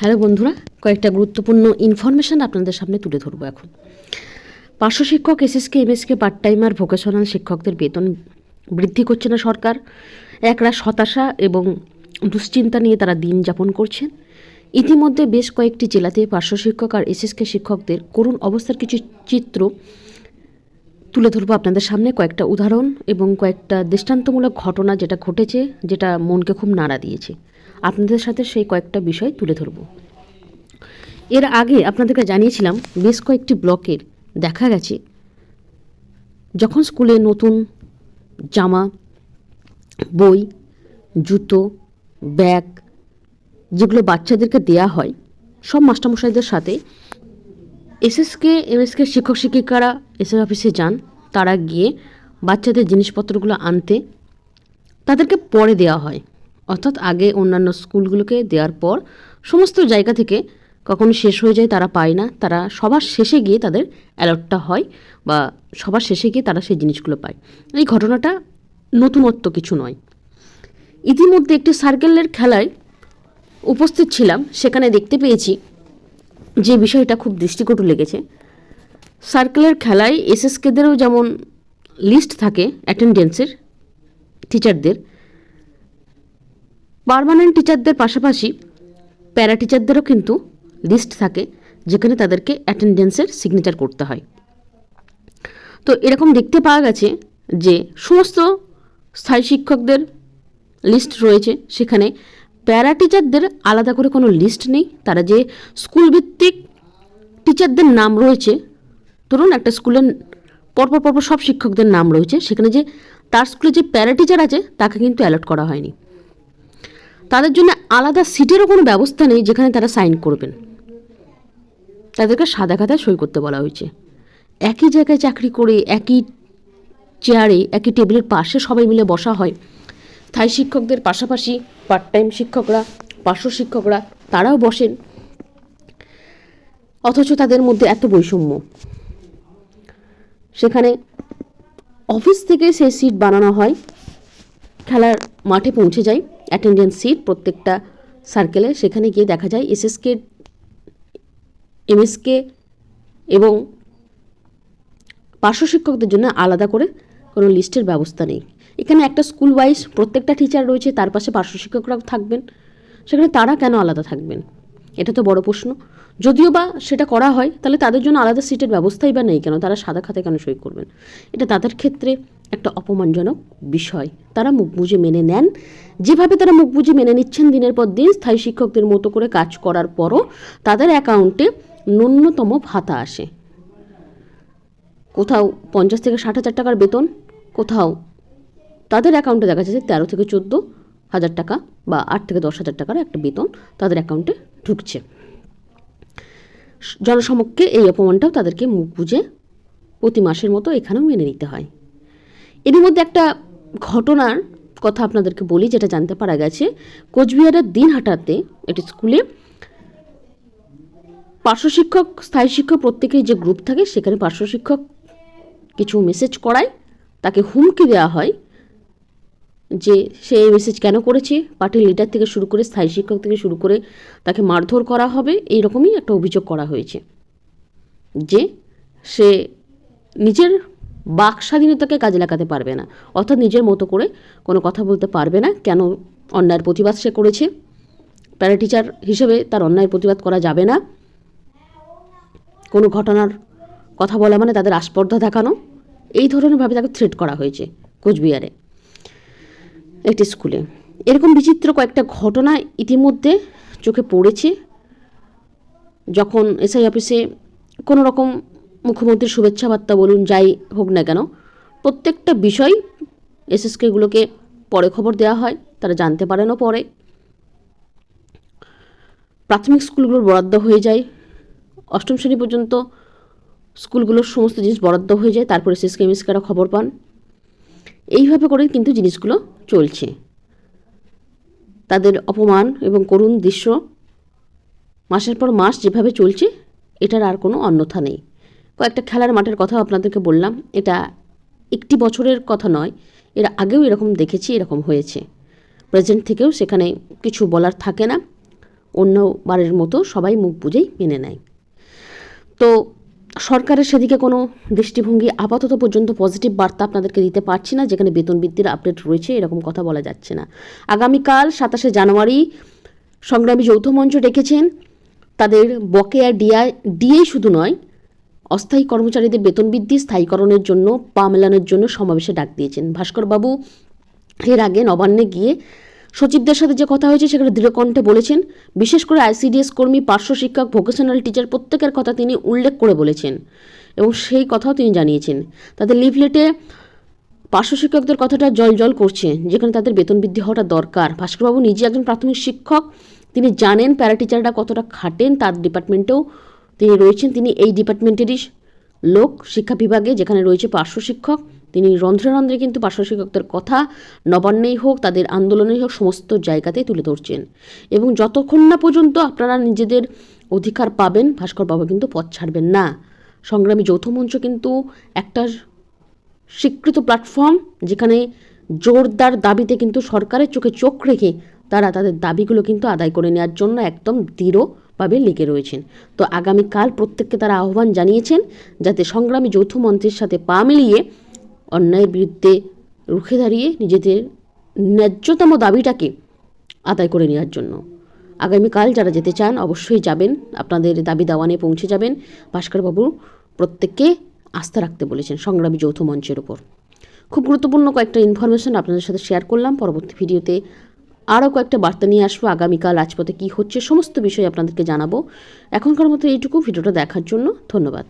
Hello বন্ধুরা, কয়েকটা গুরুত্বপূর্ণ ইনফরমেশন আপনাদের সামনে তুলে ধরবো এখন। পার্শ্ব শিক্ষক SSK MSK part timer vocational শিক্ষকদের বেতন বৃদ্ধি করছে না সরকার। একরা হতাশা এবং দুশ্চিন্তা নিয়ে তারা দিন যাপন করছেন। ইতিমধ্যে বেশ কয়েকটি জেলাতে পার্শ্ব শিক্ষক আর এসএসকে শিক্ষকদের করুণ অবস্থার কিছু চিত্র তুলে ধরবো আপনাদের সামনে। কয়েকটা উদাহরণ এবং কয়েকটা দৃষ্টান্তমূলক ঘটনা যেটা ঘটেছে, যেটা মনকে খুব নাড়া দিয়েছে। আপনাদের সাথে সেই কয়েকটা বিষয় তুলে ধরবো। এর আগে আপনাদেরকে জানিয়েছিলাম, বেশ কয়েকটি ব্লকের দেখা গেছে, যখন স্কুলে নতুন জামা, বই, জুতো, ব্যাগ যেগুলো বাচ্চাদেরকে দেয়া হয়, সব মাস্টারমশাইদের সাথে এসএসকে, এমএসকে শিক্ষক শিক্ষিকারা এসএস অফিসে যান, তারা গিয়ে বাচ্চাদের জিনিসপত্রগুলো আনতে, তাদেরকে পরে দেওয়া হয়। অর্থাৎ আগে অন্যান্য স্কুলগুলোকে দেওয়ার পর সমস্ত জায়গা থেকে কখনো শেষ হয়ে যায় তারা পায় না। তারা সবার শেষে গিয়ে তাদের অ্যালার্টটা হয় বা সবার শেষে গিয়ে তারা সেই জিনিসগুলো পায়। এই ঘটনাটা নতুনত্ব কিছু নয়। ইতিমধ্যে একটি সার্কেলের খেলায় উপস্থিত ছিলাম। সেখানে দেখতে পেয়েছি যে বিষয়টা খুব দৃষ্টিকটু লেগেছে। সার্কেলের খেলায় এসএসকেদেরও যেমন লিস্ট থাকে অ্যাটেন্ডেন্সের টিচারদের পার্মানেন্ট টিচারদের পাশাপাশি প্যারা টিচারদেরও কিন্তু লিস্ট থাকে যেখানে তাদেরকে অ্যাটেন্ডেন্সের সিগনেচার করতে হয়। তো এরকম দেখতে পাওয়া গেছে যে সমস্ত স্থায়ী শিক্ষকদের লিস্ট রয়েছে, সেখানে প্যারা টিচারদের আলাদা করে কোনো লিস্ট নেই। তারা যে স্কুল ভিত্তিক টিচারদের নাম রয়েছে, ধরুন একটা স্কুলের পরপর পরপর সব শিক্ষকদের নাম রয়েছে, সেখানে যে তার স্কুলে যে প্যারা টিচার আছে, তাকে কিন্তু অ্যালার্ট করা হয়নি। তাদের জন্য আলাদা সিটেরও কোনো ব্যবস্থা নেই যেখানে তারা সাইন করবেন। তাদেরকে সাদা খাতায় সই করতে বলা হয়েছে। একই জায়গায় চাকরি করে, একই চেয়ারে, একই টেবিলের পাশে সবাই মিলে বসা হয়। স্থায়ী শিক্ষকদের পাশাপাশি পার্ট টাইম শিক্ষকরা, পার্শ্ব শিক্ষকরা, তারাও বসেন। অথচ তাদের মধ্যে এত বৈষম্য। সেখানে অফিস থেকে সেই সিট বানানো হয়, খেলার মাঠে পৌঁছে যায়। অ্যাটেন্ডেন্স সিট প্রত্যেকটা সার্কেলে, সেখানে গিয়ে দেখা যায় এসএসকে, এমএসকে এবং পার্শ্ব শিক্ষকদের জন্য আলাদা করে কোনো লিস্টের ব্যবস্থা নেই। এখানে একটা স্কুল ওয়াইজ প্রত্যেকটা টিচার রয়েছে, তার পাশে পার্শ্ব শিক্ষকরাও থাকবেন। সেখানে তারা কেন আলাদা থাকবেন? এটা তো বড় প্রশ্ন। যদিও বা সেটা করা হয়, তাহলে তাদের জন্য আলাদা সিটের ব্যবস্থাই বা নেই কেন? তারা সাদা খাতে কেন সই করবেন? এটা তাদের ক্ষেত্রে একটা অপমানজনক বিষয়। তারা মুখ বুঝে মেনে নেন। যেভাবে তারা মুখ বুঝে মেনে নিচ্ছেন দিনের পর দিন, স্থায়ী শিক্ষকদের মতো করে কাজ করার পরও তাদের অ্যাকাউন্টে ন্যূনতম ভাতা আসে। কোথাও পঞ্চাশ থেকে ষাট হাজার টাকার বেতন, কোথাও তাদের অ্যাকাউন্টে দেখা যাচ্ছে তেরো থেকে চোদ্দ হাজার টাকা বা আট থেকে দশ হাজার টাকার একটা বেতন তাদের অ্যাকাউন্টে ঢুকছে। জনসমক্ষে এই অপমানটাও তাদেরকে মুখ বুঝে প্রতি মাসের মতো এখানেও মেনে নিতে হয়। এর মধ্যে একটা ঘটনার কথা আপনাদেরকে বলি, যেটা জানতে পারা গেছে। কোচবিহারের দিন দিনহাটাতে একটি স্কুলে পার্শ্ব শিক্ষক স্থায়ী শিক্ষক প্রত্যেকের যে গ্রুপ থাকে, সেখানে পার্শ্ব শিক্ষক কিছু মেসেজ করায়। তাকে হুমকি দেওয়া হয়। যে সে এই মেসেজ কেন করেছে? পার্টির লিডার থেকে শুরু করে স্থায়ী শিক্ষক থেকে শুরু করে তাকে মারধর করা হবে এই রকমই একটা অভিযোগ করা হয়েছে। যে সে নিজের বাক স্বাধীনতাকে কাজে লাগাতে পারবে না, অর্থাৎ নিজের মতো করে কোনো কথা বলতে পারবে না, কেন অন্যায়ের প্রতিবাদ সে করেছে? প্যারা টিচার হিসেবে তার অন্যায়ের প্রতিবাদ করা যাবে না। কোনো ঘটনার কথা বলা মানে তাদের আস্পর্ধা দেখানো। এই ধরনেরভাবে তাকে থ্রেট করা হয়েছে কোচবিহারে। একটি স্কুলে। এরকম বিচিত্র কয়েকটা ঘটনা ইতিমধ্যে চোখে পড়েছে, যখন এসআই অফিসে কোনো রকম মুখ্যমন্ত্রীর শুভেচ্ছা বার্তা বলুন যাই হোক না কেন, প্রত্যেকটা বিষয় এসএসকেগুলোকে পরে খবর দেওয়া হয়, তারা জানতে পারেনও পরে। প্রাথমিক স্কুলগুলোর বরাদ্দ হয়ে যায়, অষ্টম শ্রেণি পর্যন্ত স্কুলগুলোর সমস্ত জিনিস বরাদ্দ হয়ে যায়, তারপরে এসএসকে এমএসকেরা খবর পান। এইভাবে করে কিন্তু জিনিসগুলো চলছে। তাদের অপমান এবং করুণ দৃশ্য মাসের পর মাস যেভাবে চলছে, এটার আর কোনো অন্যথা নেই। কয়েকটা খেলার মাঠের কথা আপনাদেরকে বললাম, এটা একটি বছরের কথা নয়, এর আগেও এরকম দেখেছি, এরকম হয়েছে। প্রেজেন্ট থেকেও সেখানে কিছু বলার থাকে না অন্যবারের মতো সবাই মুখ বুঝেই মেনে নেয়। তো সরকারের সেদিকে কোনো দৃষ্টিভঙ্গি আপাতত পর্যন্ত পজিটিভ বার্তা আপনাদেরকে দিতে পারছি না, যেখানে বেতন বৃদ্ধির আপডেট রয়েছে, এরকম কথা বলা যাচ্ছে না। আগামীকাল সাতাশে জানুয়ারি সংগ্রামী যৌথ মঞ্চ ডেকেছেন। তাদের বকেয়া ডিআ ডিএ শুধু নয়, অস্থায়ী কর্মচারীদের বেতন বৃদ্ধি স্থায়ীকরণের জন্য, পা মেলানোর জন্য সমাবেশে ডাক দিয়েছেন। ভাস্করবাবু এর আগে নবান্নে গিয়ে সচিবদের সাথে যে কথা হয়েছে সেখানে দৃঢ়কণ্ঠে বলেছেন। বিশেষ করে আইসিডিএস কর্মী, পার্শ্ব শিক্ষক, ভোকেশনাল টিচার প্রত্যেকের কথা তিনি উল্লেখ করে বলেছেন এবং সেই কথাও তিনি জানিয়েছেন। তাদের লিফলেটে পার্শ্ব শিক্ষকদের কথাটা জল জল করছে, যেখানে তাদের বেতন বৃদ্ধি হওয়াটা দরকার। ভাস্করবাবু নিজে একজন প্রাথমিক শিক্ষক, তিনি জানেন প্যারা টিচাররা কতটা খাটেন, তার ডিপার্টমেন্টেও তিনি রয়েছেন। তিনি এই ডিপার্টমেন্টেরই লোক, শিক্ষা বিভাগে যেখানে রয়েছে পার্শ্ব শিক্ষক। তিনি রন্ধ্রে রন্ধ্রে কিন্তু পার্শ্ব শিক্ষকদের কথা নবান্নেই হোক, তাদের আন্দোলনেই হোক, সমস্ত জায়গাতেই তুলে ধরছেন। এবং যতক্ষণ না পর্যন্ত আপনারা নিজেদের অধিকার পাবেন, ভাস্কর বাবু কিন্তু পথ ছাড়বেন না। সংগ্রামী যৌথ মঞ্চ কিন্তু একটা স্বীকৃত প্ল্যাটফর্ম যেখানে জোরদার দাবিতে কিন্তু সরকারের চোখে চোখ রেখে তারা তাদের দাবিগুলো কিন্তু আদায় করে নেওয়ার জন্য একদম দৃঢ়ভাবে লেগে রয়েছেন। তো আগামীকাল প্রত্যেককে তারা আহ্বান জানিয়েছেন যাতে সংগ্রামী যৌথ মঞ্চের সাথে পা মিলিয়ে অন্যায়ের বিরুদ্ধে রুখে দাঁড়িয়ে নিজেদের ন্যায্যতম দাবিটাকে আদায় করে নেওয়ার জন্য। আগামীকাল যারা যেতে চান অবশ্যই যাবেন। আপনাদের দাবি দাওয়ানে পৌঁছে যাবেন। ভাস্করবাবু প্রত্যেককে আস্থা রাখতে বলেছেন সংগ্রামী যৌথ মঞ্চের ওপর খুব গুরুত্বপূর্ণ কয়েকটা ইনফরমেশন আপনাদের সাথে শেয়ার করলাম। পরবর্তী ভিডিওতে আরও কয়েকটা বার্তা নিয়ে আসব। আগামীকাল, রাজপথে কী হচ্ছে, সমস্ত বিষয় আপনাদেরকে জানাব। এখনকার মতো এইটুকু। ভিডিওটা দেখার জন্য ধন্যবাদ।